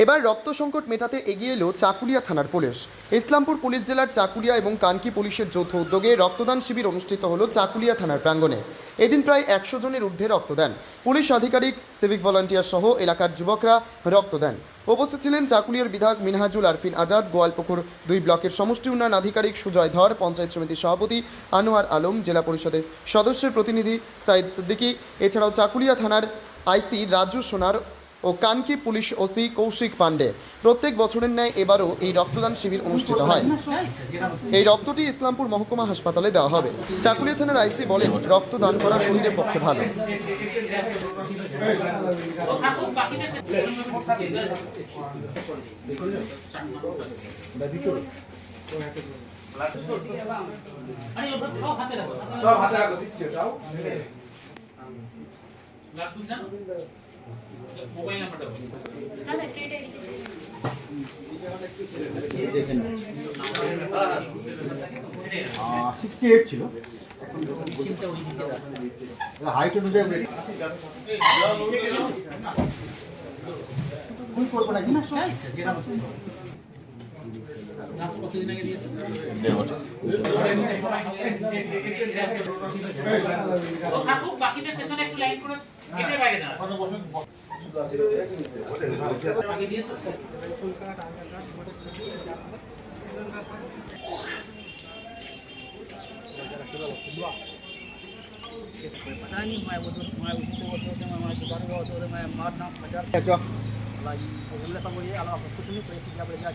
এবার রক্ত সংকট মেটাতে এগিয়ে এলো চাকুলিয়া থানার পুলিশ। ইসলামপুর পুলিশ জেলার চাকুলিয়া এবং কানকি পুলিশের যৌথ উদ্যোগে রক্তদান শিবির অনুষ্ঠিত হলো চাকুলিয়া থানার প্রাঙ্গণে। এদিন প্রায় একশো জনের ঊর্ধ্বে রক্ত দেন। পুলিশ আধিকারিক, সিভিক ভলান্টিয়ার সহ এলাকার যুবকরা রক্ত দেন। উপস্থিত ছিলেন চাকুলিয়ার বিধায়ক মিনহাজুল আরফিন আজাদ, গোয়ালপুকুর দুই ব্লকের সমষ্টি উন্নয়ন আধিকারিক সুজয় ধর, পঞ্চায়েত সমিতির সভাপতি আনোয়ার আলম, জেলা পরিষদের সদস্যের প্রতিনিধি সাইদ সিদ্দিকী। এছাড়াও চাকুলিয়া থানার আইসি রাজু সোনার ও কানকি পুলিশ ওসি কৌশিক পান্ডে প্রত্যেক বছরের ন্যায় এবারও এই রক্তদান শিবির অনুষ্ঠিত হয়। এই রক্তটি ইসলামপুর মহকুমা হাসপাতালে দেওয়া হবে। চাকুলিয়া থানার আইসি বলেন, রক্তদান করা শরীরের পক্ষে ভালো। সব হাতে রাখো দিচ্ছে তাও মোবাইল নাম্বারটা। সিক্সটি এইট ছিল। হাইট অনুযায়ী করব নাকি? ও पता नहीं मैं वो तो मैं उसी को बोलते होते मैं मैं दुकान का होते मैं मारना मजा চ। लगी वो बोले तो मुझे अलावा कुछ नहीं पैसे क्या बढ़िया